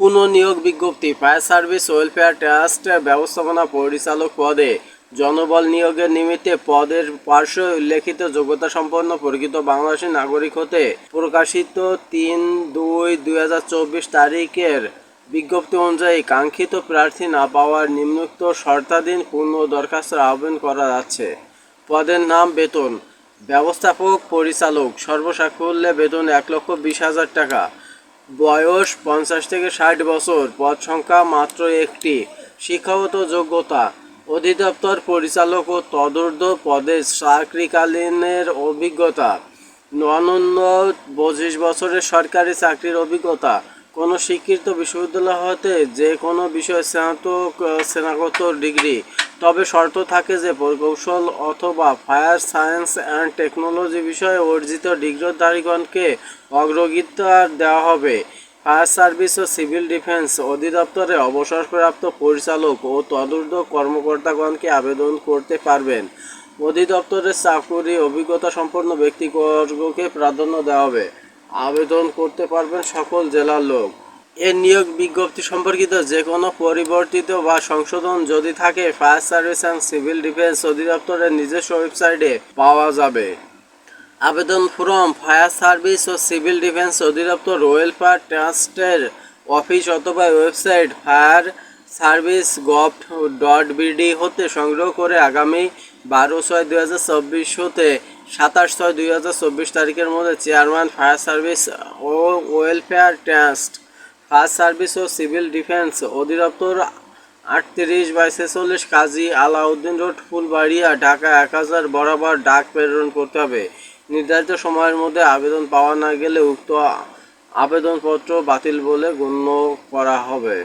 পুনঃনিয়োগ বিজ্ঞপ্তি, fire service welfare trust ব্যবস্থাপনা পরিচালক পদে জনবল নিয়োগের নিমিত্তে পদের পার্শ্ব উল্লেখিত যোগ্যতা সম্পন্ন প্রকৃত বাংলাদেশী নাগরিক হতে প্রকাশিত তিন দুই দুই তারিখের বিজ্ঞপ্তি অনুযায়ী কাঙ্ক্ষিত প্রার্থী না পাওয়ার নিম্নোক্ত শর্তাধীন পূর্ণ দরখাস্তের আহ্বান করা যাচ্ছে। পদের নাম বেতন। ব্যবস্থাপক পরিচালক সর্বসাকুল্যে বেতন এক লক্ষ বিশ হাজার টাকা। বয়স পঞ্চাশ থেকে ষাট বছর, পদ সংখ্যা মাত্র একটি। শিক্ষাগত যোগ্যতা, অধিদপ্তর পরিচালক ও তদূর্ধ্ব পদে চাকরিকালীনের অভিজ্ঞতা। অনন্য পঁচিশ বছরের সরকারি চাকরির অভিজ্ঞতা। কোনো স্বীকৃত বিশ্ববিদ্যালয় হতে যে কোনো বিষয়ে স্নাতক, স্নাতকোত্তর ডিগ্রি। তবে শর্ত থাকে যে প্রকৌশল অথবা ফায়ার সায়েন্স অ্যান্ড টেকনোলজি বিষয়ে অর্জিত ডিগ্রিধারীগণকে অগ্রগিতা দেওয়া হবে। ফায়ার সার্ভিস ও সিভিল ডিফেন্স অধিদপ্তরে অবসরপ্রাপ্ত পরিচালক ও তদূর্ধ্ব কর্মকর্তাগণকে আবেদন করতে পারবেন। অধিদপ্তরের চাকুরি অভিজ্ঞতা সম্পন্ন ব্যক্তিবর্গকে প্রাধান্য দেওয়া হবে। আবেদন করতে পারবেন সকল জেলার লোক। এর নিয়োগ বিজ্ঞপ্তি সম্পর্কিত যে কোনো পরিবর্তিত বা সংশোধন যদি থাকে, fire service and civil defence অধিদপ্তরের নিজস্ব ওয়েবসাইটে পাওয়া যাবে। আবেদন ফর্ম ফায়ার সার্ভিস ও সিভিল ডিফেন্স অধিদপ্তর ওয়েলফেয়ার ট্রাস্টের অফিস অথবা website fire service gov dot BD হতে সংগ্রহ করে আগামী বারো ছয় দুই হাজার চব্বিশ হতে সাতাশ ছয় দুই হাজার চব্বিশ তারিখের মধ্যে চেয়ারম্যান ফায়ার সার্ভিস ও ওয়েলফেয়ার ট্রাস্ট ফায়ার সার্ভিস ও সিভিল ডিফেন্স অধিদপ্তর আটত্রিশ বাই ছেচল্লিশ কাজী আলাউদ্দিন রোড, ফুলবাড়িয়া, ঢাকা। এক হাজার বরাবর ডাক প্রেরণ করতে হবে। নির্ধারিত সময়ের মধ্যে আবেদন পাওয়া না গেলে উক্ত আবেদনপত্র বাতিল বলে গণ্য করা হবে।